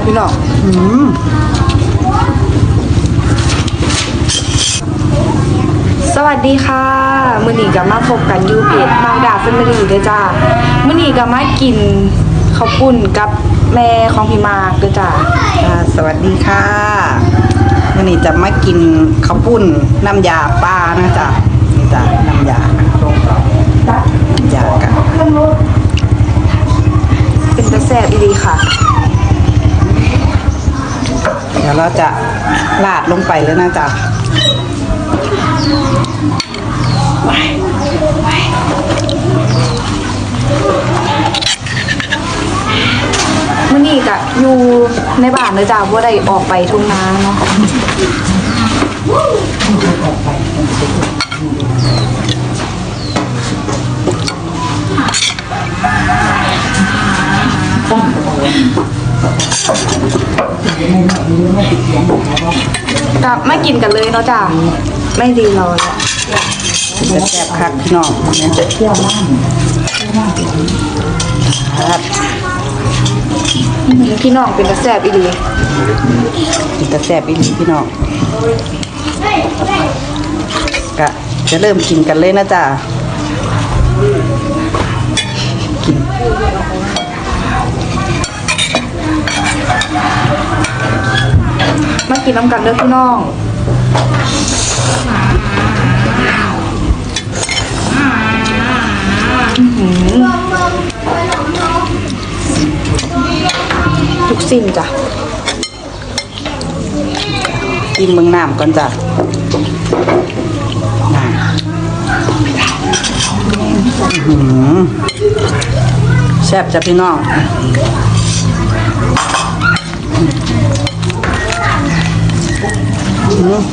แล้วพี่น้องอืมสวัสดีค่ะมื้อนี้ก็มาพบกันอยูเพจน้องดาแฟมิลี่เด้อจ้ามื้อนี้ก็มากินข้าวปุ้นกับแม่ของพี่มากเด้อจ้าอ่าสวัสดีค่ะวันนี้จะมากินข้าวปุ้นน้ำยาปลานะจ๊ะนี่จ้ะน้ำยาน้ำยากันเป็นตะแซ่บอีหลีค่ะเดี๋ยวเราจะลาดลงไปเลยนะจ๊ะมื้อนี้กะอยู่ในบ้านเลยจ้าบ่ได้ออกไปทุ่งนาเนาะ กลับมากินกันเลยเนาะจ้าไม่ดีรอแล้วจะแซ่บคักพี่น้องเนี่ยจะเที่ยวมากครับพี่น้องเป็นตะแซ่บอีหลีกินแต่แซ่บอีหลีพี่น้องกะจะเริ่มกินกันเลยนะจ๊ะ กินน้ำกันเด้อพี่น้องทุกสิ่งจ้ะกินเมืองน้ำก่อนจ้ะน้ำแซ่บจ้ะพี่น้อง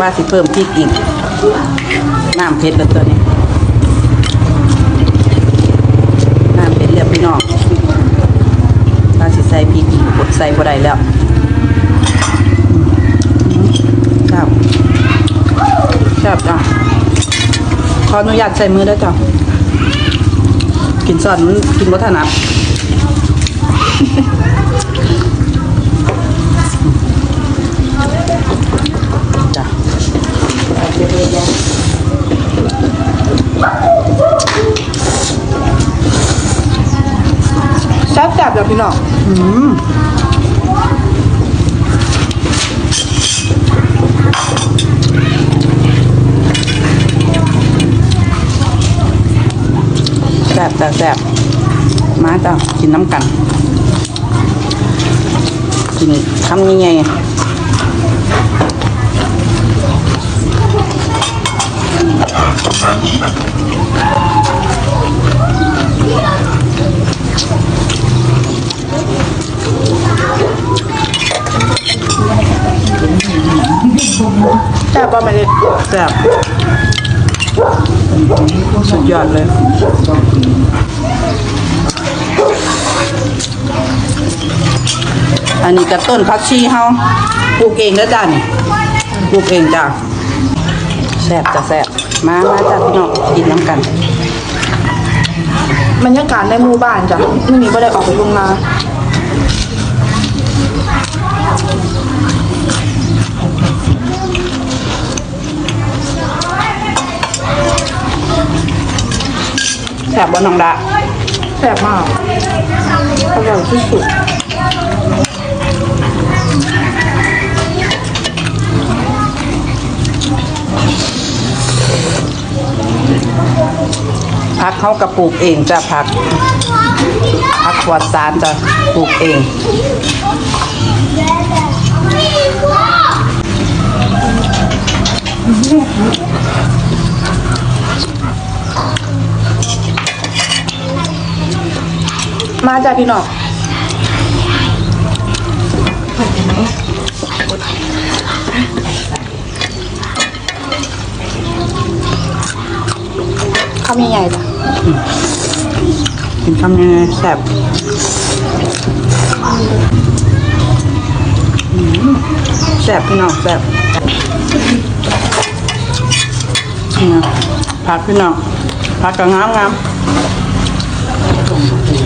ว่าสิเพิ่มพริกอีก น้ำเผ็ดแล้วตัวนี้ น้ำเผ็ดเรียบพี่น้องว่าสิใส่พริกอีกดใส่บ่ได้แล้วครับครับจ้ะขออนุญาตใส่มือได้วจ้ะกินซอนมันกินวัฒนัด จ้ะ แซ่บแซ่บจ้ะพี่น้องอืมแซ่บจ้ะแซ่บมาจ้ะกินน้ำกัน กินคำยังไง แซ่บประมาณนี้แซ่บสุดยอดเลยอันนี้กระต้นพักชีเฮาปลูกเองแล้วจ้ะนี่ปลูกเองจ้ะแซ่บจ้ะแซ่บมามาจ้ะพี่น้องกินน้ำกันบรรยากาศในหมู่บ้านจ้ะมื้อนี้บ่ได้ออกไปทุ่งนา แซ่บบ่น้องดาแซ่บมากอร่อยที่สุดพักเขากระปลูกเองจ้ะผักผักขวดสารจ้ะปลูกเอง มาจ้ะพี่น้องคำใหญ่ๆจ้ะกินคำยังไงแซ่บแซ่บพี่น้องแซ่บนี่นะผักพี่น้องผักก็งามงาม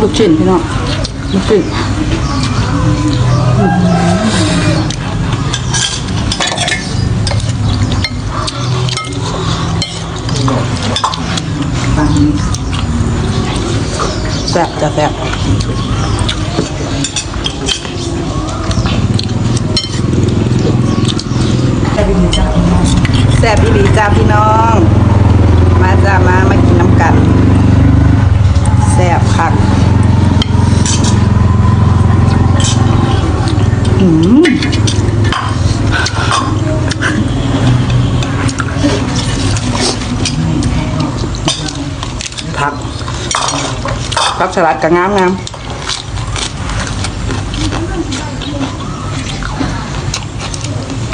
ลูกชิ้นพี่น้องลูกชิ้นแซ่บจะแซ่บแซ่บอีหลีจ้าพี่น้อง มาจ้ามามากินน้ำกัน แซ่บคักอืม ผักผักสลัดก็งามงาม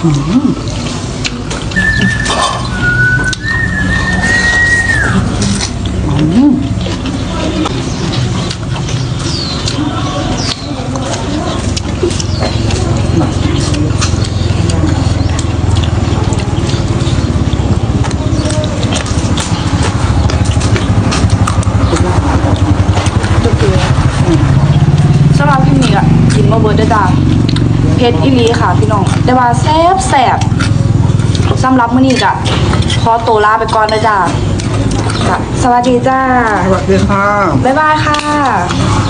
สำหรับพี่มีอะกินมาเบิร์ดได้อจ้า เพชรอีหลีค่ะพี่น้อง แต่ว่าแซ่บแซ่บสำหรับมื้อนี้กะขอตัวลาไปก่อนนะจ้าจ้ะสวัสดีจ้า สวัสดีค่ะ บ๊ายบายค่ะ